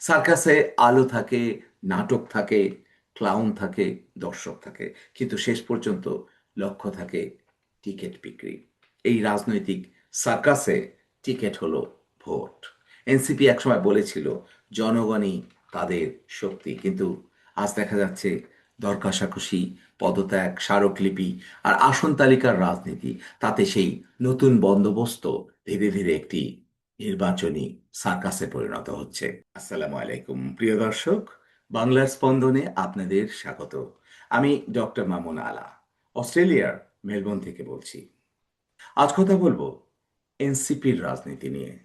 সার্কাসে আলো থাকে, নাটক থাকে, ক্লাউন থাকে, দর্শক থাকে। কিন্তু শেষ পর্যন্ত লক্ষ্য থাকে টিকিট বিক্রি। এই রাজনৈতিক সার্কাসে টিকিট হলো ভোট। এনসিপি একসময় বলেছিল, জনগণই তাদের শক্তি। কিন্তু আজ দেখা যাচ্ছে দর পদত্যাগ, স্মারকলিপি আর আসন তালিকার রাজনীতি, তাতে সেই নতুন বন্দোবস্ত ধীরে ধীরে একটি নির্বাচনী সার্কাসে পরিণত হচ্ছে। আসসালামু আলাইকুম। প্রিয় দর্শক, বাংলার স্পন্দনে আপনাদের স্বাগত। আমি ডক্টর মামুন আলা, অস্ট্রেলিয়ার মেলবোর্ন থেকে বলছি। আজ কথা বলব এনসিপির রাজনীতি নিয়ে।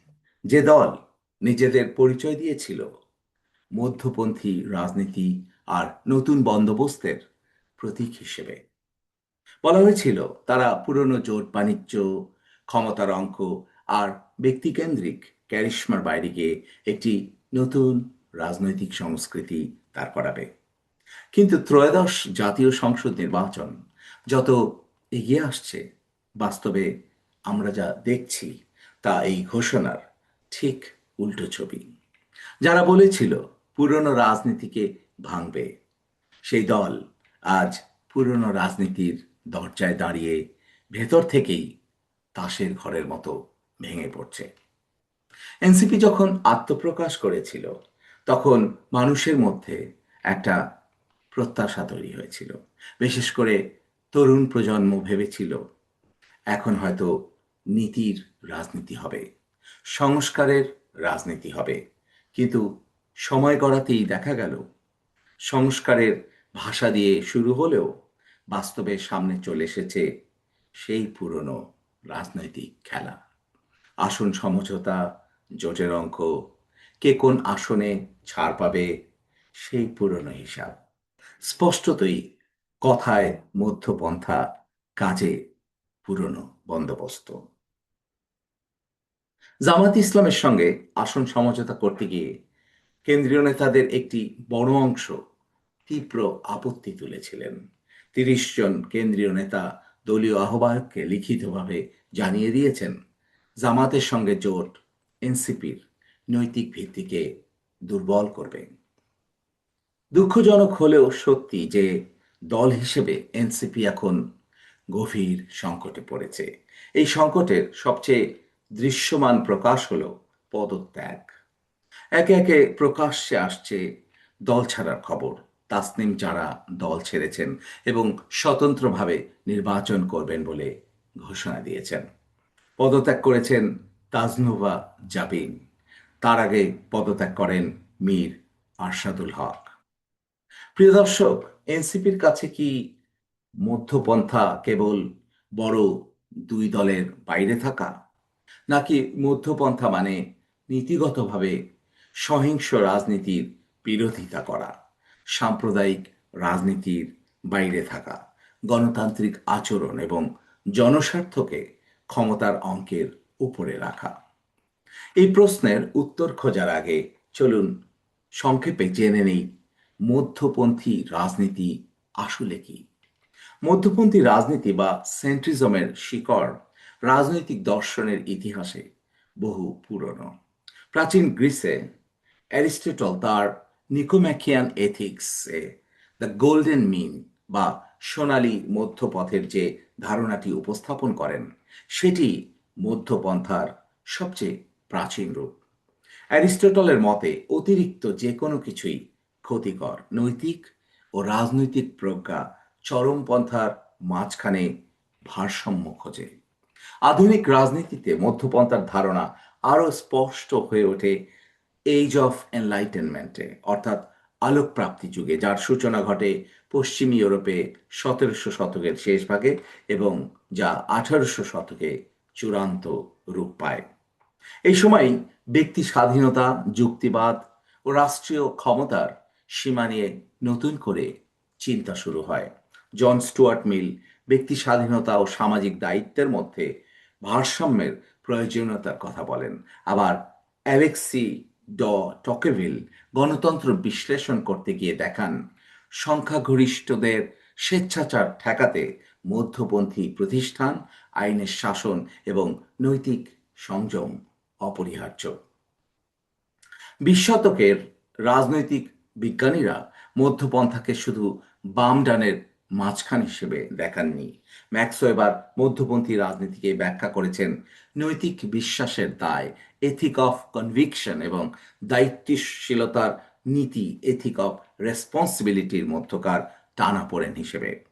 যে দল নিজেদের পরিচয় দিয়েছিল, মধ্যপন্থী রাজনীতি আর নতুন বন্দোবস্তের প্রতীক হিসেবে। বলা হয়েছিল, তারা পুরনো জোট বাণিজ্য, ক্ষমতার অঙ্ক আর ব্যক্তিকেন্দ্রিক ক্যারিশমার বাইরে গিয়ে একটি নতুন রাজনৈতিক সংস্কৃতি দাঁড় করাবে। কিন্তু ত্রয়োদশ জাতীয় সংসদ নির্বাচন যত এগিয়ে আসছে, বাস্তবে আমরা যা দেখছি তা এই ঘোষণার ঠিক উল্টো ছবি। যারা বলেছিল পুরনো রাজনীতিকে ভাঙবে, সেই দল আজ পুরনো রাজনীতির দরজায় দাঁড়িয়ে ভেতর থেকেই তাসের ঘরের মতো ভেঙে পড়ছে। এনসিপি যখন আত্মপ্রকাশ করেছিল, তখন মানুষের মধ্যে একটা প্রত্যাশা তৈরি হয়েছিল। বিশেষ করে তরুণ প্রজন্ম ভেবেছিল, এখন হয়তো নীতির রাজনীতি হবে, সংস্কারের রাজনীতি হবে। কিন্তু সময় গড়াতেই দেখা গেল, সংস্কারের ভাষা দিয়ে শুরু হলেও বাস্তবে সামনে চলে এসেছে সেই পুরনো রাজনৈতিক খেলা। আসন সমঝোতা, জোটের অঙ্ক, কে কোন আসনে ছাড় পাবে, সেই পুরনো হিসাব। স্পষ্টতই কথায় মধ্যপন্থা, কাজে পুরনো বন্দোবস্ত। জামাত ইসলামের সঙ্গে আসন সমঝোতা করতে গিয়ে কেন্দ্রীয় নেতাদের একটি বড় অংশ তীব্র আপত্তি তুলেছিলেন। তিরিশ জন কেন্দ্রীয় নেতা দলীয় আহ্বায়ককে লিখিতভাবে জানিয়ে দিয়েছেন জামাতের সঙ্গে জোট, এনসিপির নৈতিক ভিত্তিকে দুর্বল করবে। দুঃখজনক হলেও সত্যি যে দল হিসেবে এনসিপি এখন গভীর সংকটে পড়েছে। এই সংকটের সবচেয়ে দৃশ্যমান প্রকাশ হল পদত্যাগ। একে একে প্রকাশ্যে আসছে দল ছাড়ার খবর। তাসনিম যারা দল ছেড়েছেন এবং স্বতন্ত্রভাবে নির্বাচন করবেন বলে ঘোষণা দিয়েছেন। পদত্যাগ করেছেন তাজনুভা জাবিন। তার আগে পদত্যাগ করেন মীর আরশাদুল হক। প্রিয় দর্শক, এনসিপির কাছে কি মধ্যপন্থা কেবল বড় দুই দলের বাইরে থাকা, নাকি মধ্যপন্থা মানে নীতিগতভাবে সহিংস রাজনীতির বিরোধিতা করা, সাম্প্রদায়িক রাজনীতির বাইরে থাকা, গণতান্ত্রিক আচরণ এবং জনস্বার্থকে ক্ষমতার অঙ্কের উপরে রাখা। এই প্রশ্নের উত্তর খোঁজার আগে চলুন সংক্ষেপে জেনে নেই, মধ্যপন্থী রাজনীতি আসলে কি? মধ্যপন্থী রাজনীতি বা সেন্ট্রিজমের শিকড় রাজনৈতিক দর্শনের ইতিহাসে বহু পুরনো। প্রাচীন গ্রিসে অ্যারিস্টটল তার নিকোম্যাকিয়ান এথিক্সে দ্য গোল্ডেন মিন বা সোনালী মধ্যপথের যে ধারণাটি উপস্থাপন করেন সেটি মধ্যপন্থার সবচেয়ে প্রাচীন রূপ। অ্যারিস্টটলের মতে, অতিরিক্ত যে কোনো কিছুই ক্ষতিকর। নৈতিক ও রাজনৈতিক প্রজ্ঞা চরমপন্থার মাঝখানে ভারসাম্য খোঁজে। আধুনিক রাজনীতিতে মধ্যপন্থার ধারণা আরও স্পষ্ট হয়ে ওঠে এইজ অফ এনলাইটেনমেন্টে অর্থাৎ আলোকপ্রাপ্তি যুগে, যার সূচনা ঘটে পশ্চিম ইউরোপে সতেরোশো শতকের শেষ ভাগে এবং যা আঠারোশো শতকে চূড়ান্ত রূপ পায়। এই সময় ব্যক্তি স্বাধীনতা, যুক্তিবাদ ও রাষ্ট্রীয় ক্ষমতার সীমা নিয়ে নতুন করে চিন্তা শুরু হয়। জন স্টুয়ার্ট মিল ব্যক্তি স্বাধীনতা ও সামাজিক দায়িত্বের মধ্যে ভারসাম্যের প্রয়োজনীয়তার কথা বলেন। আবার অ্যালেক্সি ড টকেভিল গণতন্ত্র বিশ্লেষণ করতে গিয়ে দেখান সংখ্যাগরিষ্ঠদের স্বেচ্ছাচার ঠেকাতে মধ্যপন্থী প্রতিষ্ঠান, আইনের শাসন এবং নৈতিক সংযম অপরিহার্য। বিশ শতকের রাজনৈতিক বিজ্ঞানীরা মধ্যপন্থাকে শুধু বাম ডানের মাঝখান হিসেবে দেখাননি। ম্যাক্সো এবার মধ্যপন্থী রাজনীতিকে ব্যাখ্যা করেছেন, নৈতিক বিশ্বাসের দায় এথিক অফ কনভিকশন এবং দায়িত্বশীলতার নীতি এথিক অফ রেসপন্সিবিলিটির মধ্যকার টানাপোড়েন হিসেবে।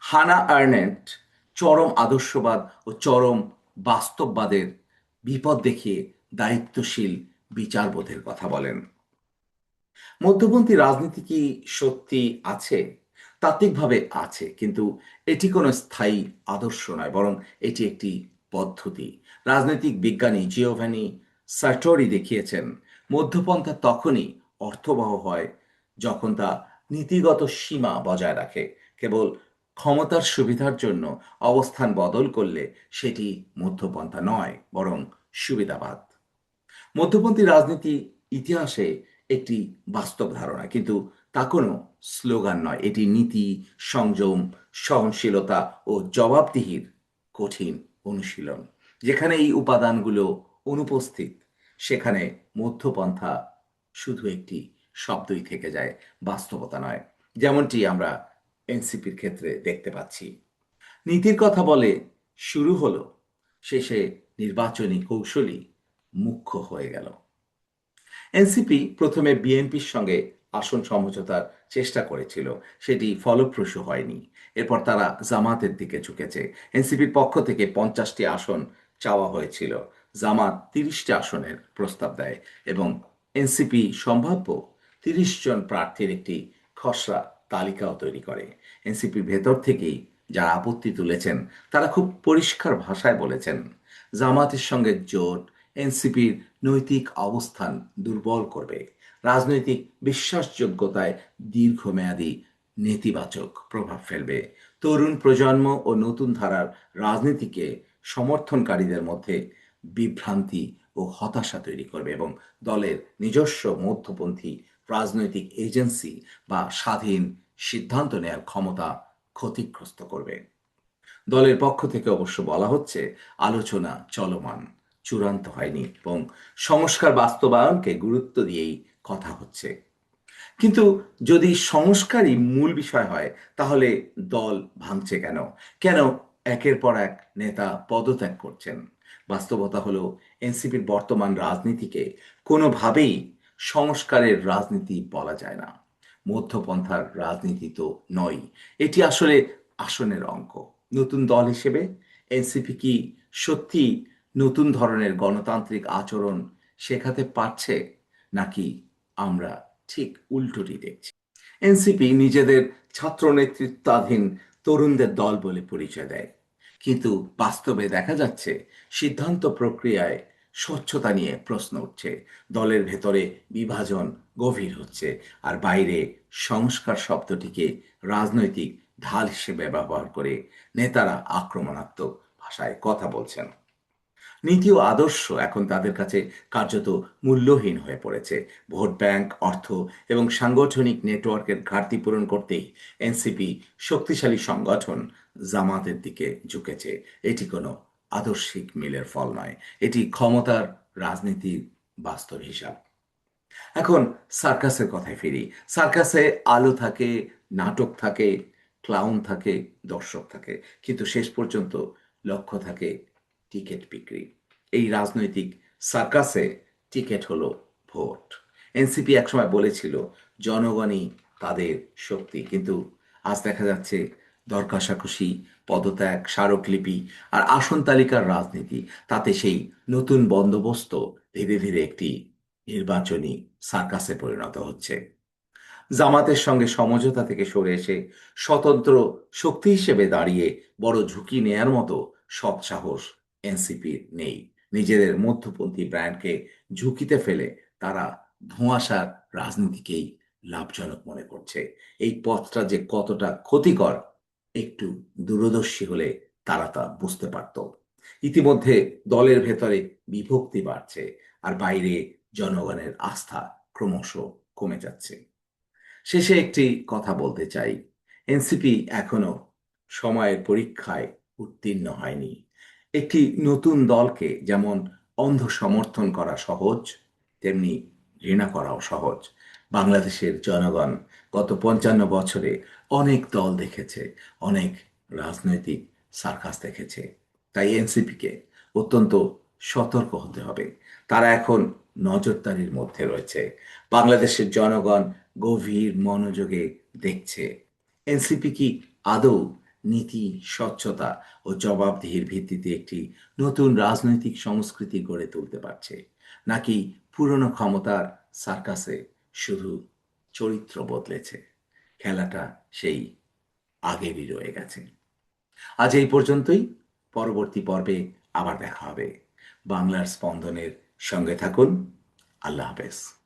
হানা আর্নেন্ট চরম আদর্শবাদ ও চরম বাস্তববাদের বিপদ দেখিয়ে দায়িত্বশীল বিচারবোধের কথা বলেন। মধ্যপন্থী রাজনীতি কি সত্যি আছে? তাত্ত্বিকভাবে আছে, কিন্তু এটি কোনো স্থায়ী আদর্শ নয়, বরং এটি একটি পদ্ধতি। রাজনৈতিক বিজ্ঞানী জিওভ্যানি সার্টরি দেখিয়েছেন, মধ্যপন্থা তখনই অর্থবহ হয় যখন তা নীতিগত সীমা বজায় রাখে, কেবল ক্ষমতার সুবিধার জন্য অবস্থান বদল করলে সেটি মধ্যপন্থা নয়, বরং সুবিধাবাদ। মধ্যপন্থী রাজনীতি ইতিহাসে একটি বাস্তব ধারণা, কিন্তু তা কোনো স্লোগান নয়। এটি নীতি, সংযম, সহনশীলতা ও জবাবদিহির কঠিন অনুশীলন, যেখানে এই উপাদানগুলো অনুপস্থিত, সেখানে মধ্যপন্থা শুধু একটি শব্দই থেকে যায়, বাস্তবতা নয়। যেমনটি আমরা এনসিপির ক্ষেত্রে দেখতে পাচ্ছি। নীতির কথা বলে শুরু হলো, শেষে নির্বাচনী কৌশলী মুখ্য হয়ে গেল। এনসিপি প্রথমে বিএনপির সঙ্গে আসন সমঝোতার চেষ্টা করেছিল, সেটি ফলপ্রসূ হয়নি। এরপর তারা জামাতের দিকে ঝুঁকেছে। এনসিপির পক্ষ থেকে পঞ্চাশটি আসন চাওয়া হয়েছিল। জামাত তিরিশটি আসনের প্রস্তাব দেয় এবং এনসিপি সম্ভাব্য তিরিশ জন প্রার্থীর একটি খসড়া তালিকাও তৈরি করে। এনসিপির ভেতর থেকেই যারা আপত্তি তুলেছেন, তারা খুব পরিষ্কার ভাষায় বলেছেন জামাতের সঙ্গে জোট এনসিপির নৈতিক অবস্থান দুর্বল করবে। রাজনৈতিক বিশ্বাসযোগ্যতায় দীর্ঘমেয়াদী নেতিবাচক প্রভাব ফেলবে। তরুণ প্রজন্ম ও নতুন ধারার রাজনীতিকে সমর্থনকারীদের মধ্যে বিভ্রান্তি ও হতাশা তৈরি করবে এবং দলের নিজস্ব মধ্যপন্থী রাজনৈতিক এজেন্সি বা স্বাধীন সিদ্ধান্ত নেয়ার ক্ষমতা ক্ষতিগ্রস্ত করবে। দলের পক্ষ থেকে অবশ্য বলা হচ্ছে, আলোচনা চলমান, চূড়ান্ত হয়নি এবং সংস্কার বাস্তবায়নকে গুরুত্ব দিয়েই কথা হচ্ছে। কিন্তু যদি সংস্কারই মূল বিষয় হয়, তাহলে দল ভাঙছে কেন? কেন একের পর এক নেতা পদত্যাগ করছেন? বাস্তবতা হলো, এনসিপির বর্তমান রাজনীতিকে কোনোভাবেই সংস্কারের রাজনীতি বলা যায় না। মধ্যপন্থার রাজনীতি তো নয় এটি আসলে আসনের অঙ্ক। নতুন দল হিসেবে এনসিপি কি সত্যি নতুন ধরনের গণতান্ত্রিক আচরণ শেখাতে পারছে, নাকি আমরা ঠিক উল্টোটি দেখছি? এনসিপি নিজেদের ছাত্র নেতৃত্বাধীন তরুণদের দল বলে পরিচয় দেয়। কিন্তু বাস্তবে দেখা যাচ্ছে সিদ্ধান্ত প্রক্রিয়ায় স্বচ্ছতা নিয়ে প্রশ্ন উঠছে। দলের ভেতরে বিভাজন গভীর হচ্ছে আর বাইরে সংস্কার শব্দটিকে রাজনৈতিক ঢাল হিসেবে ব্যবহার করে নেতারা আক্রমণাত্মক ভাষায় কথা বলছেন। নীতি ও আদর্শ এখন তাদের কাছে কার্যত মূল্যহীন হয়ে পড়েছে। ভোট ব্যাংক, অর্থ এবং সাংগঠনিক নেটওয়ার্কের ঘাটতি পূরণ করতেই এনসিপি শক্তিশালী সংগঠন জামাতের দিকে ঝুঁকেছে। এটি কোনো আদর্শিক মিলের ফল নয়। এটি ক্ষমতার রাজনীতির বাস্তব হিসাব। এখন সার্কাসের কথায় ফিরি। সার্কাসে আলো থাকে, নাটক থাকে, ক্লাউন থাকে, দর্শক থাকে। কিন্তু শেষ পর্যন্ত লক্ষ্য থাকে টিকিট বিক্রি। এই রাজনৈতিক সার্কাসে টিকিট হলো ভোট। এনসিপি একসময় বলেছিল, জনগণই তাদের শক্তি। কিন্তু আজ দেখা যাচ্ছে দর কষাকষি, পদত্যাগ, স্মারকলিপি আর আসন তালিকার রাজনীতি, তাতে সেই নতুন বন্দোবস্ত ধীরে ধীরে একটি নির্বাচনী সার্কাসে পরিণত হচ্ছে। জামাতের সঙ্গে সমঝোতা থেকে সরে এসে স্বতন্ত্র শক্তি হিসেবে দাঁড়িয়ে বড় ঝুঁকি নেয়ার মতো সৎ সাহস এনসিপির নেই। নিজেদের মধ্যপন্থী ব্র্যান্ডকে ঝুঁকিতে ফেলে তারা ধোঁয়াশার রাজনীতিকেই লাভজনক মনে করছে। এই পথটা যে কতটা ক্ষতিকর একটু দূরদর্শী হলে তারা তা বুঝতে পারত। ইতিমধ্যে দলের ভেতরে বিভক্তি বাড়ছে আর বাইরে জনগণের আস্থা ক্রমশ কমে যাচ্ছে। শেষে একটি কথা বলতে চাই। এনসিপি এখনও সময়ের পরীক্ষায় উত্তীর্ণ হয়নি। একটি নতুন দলকে যেমন অন্ধ সমর্থন করা সহজ, তেমনি ঘৃণা করাও সহজ। বাংলাদেশের জনগণ গত পঞ্চান্ন বছরে অনেক দল দেখেছে, অনেক রাজনৈতিক সার্কাস দেখেছে। তাই এনসিপিকে অত্যন্ত সতর্ক হতে হবে। তারা এখন নজরদারির মধ্যে রয়েছে। বাংলাদেশের জনগণ গভীর মনোযোগে দেখছে। এনসিপি কি আদৌ নীতি, স্বচ্ছতা ও জবাবদিহির ভিত্তিতে একটি নতুন রাজনৈতিক সংস্কৃতি গড়ে তুলতে পারছে, নাকি পুরনো ক্ষমতার সার্কাসে শুধু চরিত্র বদলেছে? খেলাটা সেই আগেরই রয়ে গেছে। আজ এই পর্যন্তই। পরবর্তী পর্বে আবার দেখা হবে। বাংলার স্পন্দনের সঙ্গে থাকুন। আল্লাহ হাফেজ।